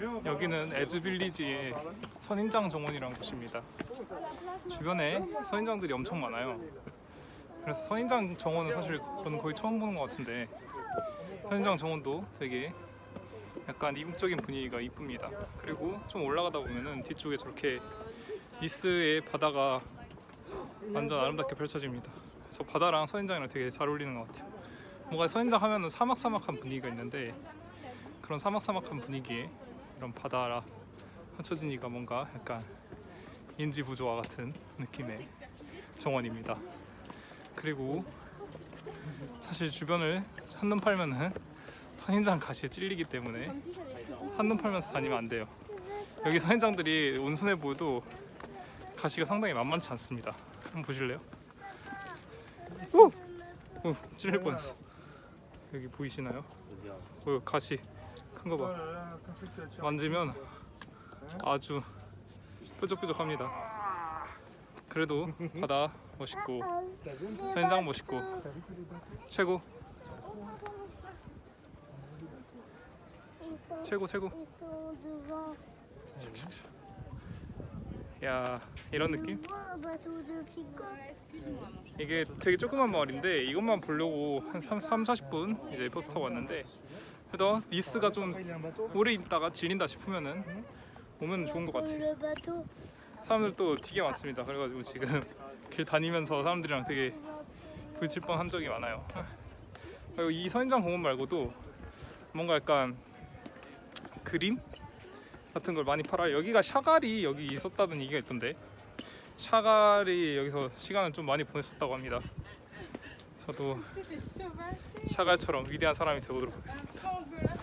여기는 에즈빌리지의 선인장 정원이라는 곳입니다. 주변에 선인장들이 엄청 많아요. 그래서 선인장 정원은 사실 저는 거의 처음 보는 것 같은데 선인장 정원도 되게 약간 이국적인 분위기가 이쁩니다. 그리고 좀 올라가다 보면은 뒤쪽에 저렇게 니스의 바다가 완전 아름답게 펼쳐집니다. 저 바다랑 선인장이랑 되게 잘 어울리는 것 같아요. 뭔가 선인장 하면은 사막사막한 분위기가 있는데 그런 사막사막한 분위기에 이런 바다라 합쳐지니까 뭔가 약간 인지 부조화 같은 느낌의 정원입니다. 그리고 사실 주변을 한눈 팔면은 선인장 가시에 찔리기 때문에 한눈 팔면서 다니면 안 돼요. 여기 선인장들이 온순해 보여도 가시가 상당히 만만치 않습니다. 한번 보실래요? 오! 오, 찔릴 뻔했어. 여기 보이시나요? 어, 가시 큰 거 봐. 만지면 아주 뾰족뾰족합니다. 그래도 바다 멋있고 선인장 멋있고 최고 최고 최고. 야 이런 느낌? 이게 되게 조그만 마을인데 이것만 보려고 한 3, 3 40분 이제 버스 타고 왔는데 그래도 니스가 좀 오래 있다가 질린다 싶으면은 오면 좋은 것 같아요. Bateau. 사람들도 되게 많습니다. 그래가지고 지금 길 다니면서 사람들이랑 되게 부딪힐 뻔한 적이 많아요. 그리고 이 선인장 공원 말고도 뭔가 약간 그림 같은 걸 많이 팔아요. 여기가 샤갈이 여기 있었다는 얘기가 있던데 샤갈이 여기서 시간을 좀 많이 보냈었다고 합니다. 저도 샤갈처럼 위대한 사람이 되보도록 하겠습니다.